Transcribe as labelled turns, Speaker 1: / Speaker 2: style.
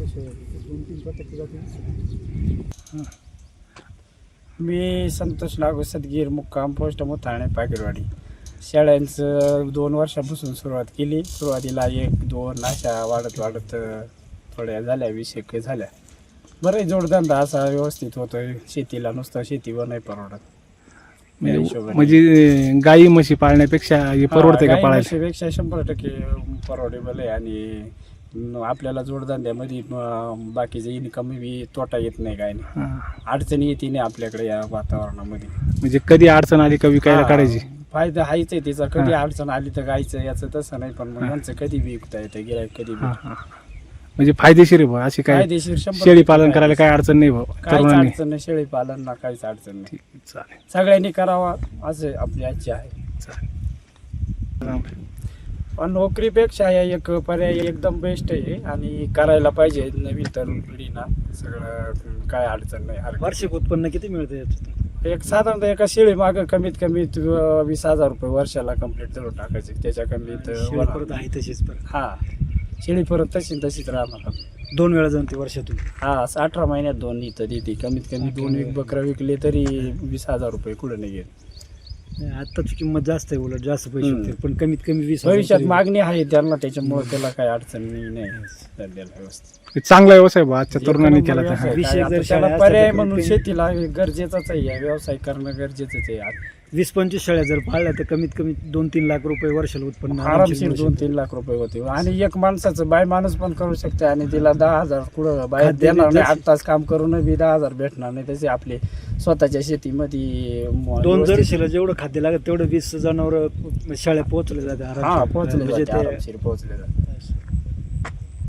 Speaker 1: दोन तीन
Speaker 2: मी संतोष नागो सदगीर मुक्काम पोस्ट मुथाणे पाकिरवाडी शेळ्यांचं दोन वर्षापासून सुरुवात केली. सुरुवातीला एक दोन अशा वाढत वाढत थोड्या झाल्या वीस एक झाल्या. बरं जोडधंदा असा व्यवस्थित होतोय. शेतीला नुसतं शेतीवर नाही परवडत.
Speaker 3: म्हणजे. म्हणजे गाई म्हशी पाळण्यापेक्षा हे परवडते का
Speaker 2: म्हशीपेक्षा शंभर टक्के परवडेबल आहे आणि न- आपल्याला जोडधंद्यामध्ये म, बाकीचे इन्कम बी तोटा येत नाही काय नाही. अडचणी येते नाही आपल्याकडे या वातावरणामध्ये.
Speaker 3: म्हणजे कधी अडचण आली का विकायला
Speaker 2: हा,
Speaker 3: काढायची?
Speaker 2: फायदा हायच आहे तिचा कधी. अडचण आली तर गायचं याचं तसं नाही पण मग यांचं कधी बी विकता येतं गिरायक कधी बी
Speaker 3: हा, हा. म्हणजे फायदेशीर आहे बुवा अशी काय
Speaker 2: फायदेशीर शंभर
Speaker 3: शेळी पालन करायला. काय अडचण नाही भाऊ
Speaker 2: काहीच
Speaker 3: तरुणांनी.
Speaker 2: अडचण नाही शेळी पालन ना काहीच अडचण नाही.
Speaker 3: ठीक आहे, चालेल.
Speaker 2: सगळ्यांनी करावा असं आपली आजची आहे.
Speaker 3: चालेल.
Speaker 2: पण नोकरीपेक्षा या एक पर्याय एकदम बेस्ट आहे आणि करायला पाहिजे नवीन तरुण पिढीना सगळं काय अडचण नाही हरकत
Speaker 1: वार्षिक उत्पन्न किती मिळतं याच्यातून.
Speaker 2: एक साधारणतः एका शेळी मागं कमीत कमी तु- वीस हजार रुपये वर्षाला कंप्लीट धरून टाकायचे. त्याच्या कमी
Speaker 1: शेळी परत आहे तशीच परत.
Speaker 2: हा. शेळी परत तशी तशीच राहणार.
Speaker 1: दोन वेळा जमते वर्षातून.
Speaker 2: हा असं अठरा महिन्यात दोन इथं देते. कमीत कमी दोन एक बकरा विकले तरी वीस हजार रुपये कुठं नाही घेत
Speaker 1: आताची किंमत जास्त आहे उलट जास्त पैसे
Speaker 2: हम्म.
Speaker 1: होते पण कमीत कमी वीस हजार
Speaker 2: भविष्यात
Speaker 1: तरी-
Speaker 2: मागणी आहे त्यांना त्याच्यामुळे त्याला काही अडचण नाही सध्याला व्यवस्थित
Speaker 3: हे चांगला व्यवसाय भाऊ आजच्या तरुणांनी केला तर
Speaker 2: व्यवसाय
Speaker 1: विषय
Speaker 2: काय,
Speaker 1: जर
Speaker 2: आता
Speaker 1: शाळा
Speaker 2: त्याला
Speaker 1: असतात
Speaker 2: पर्याय म्हणून शेतीला गरजेचंच आहे हा व्यवसाय करणं गरजेचंच आहे.
Speaker 1: वीस पंचवीस शेळ्या जर पाळल्या तर कमीत कमी दोन तीन लाख रुपये वर्षाला उत्पन्न आरामशीर
Speaker 2: आरामशीर
Speaker 1: मिळू
Speaker 2: दोन. तीन लाख रुपये होते. आणि एक माणसाचं बाय माणूस पण करू शकते आणि तिला दहा हजार कुठं बाहेर
Speaker 1: खाद्य
Speaker 2: देणार नाही. आठ तास काम करून बी दहा हजार भेटणार नाही. तसे आपले स्वतःच्या शेतीमध्ये म-
Speaker 1: दोन
Speaker 2: व्यवस्थित-
Speaker 1: जर्शीला जेवढं खाद्य लागत तेवढं वीस जनावर पोहोचले जाते
Speaker 2: हा
Speaker 1: आरामशीर.
Speaker 2: पोहोचले
Speaker 1: म्हणजे
Speaker 2: जाते
Speaker 1: ते
Speaker 2: आरामशीर पोहोचले जाते.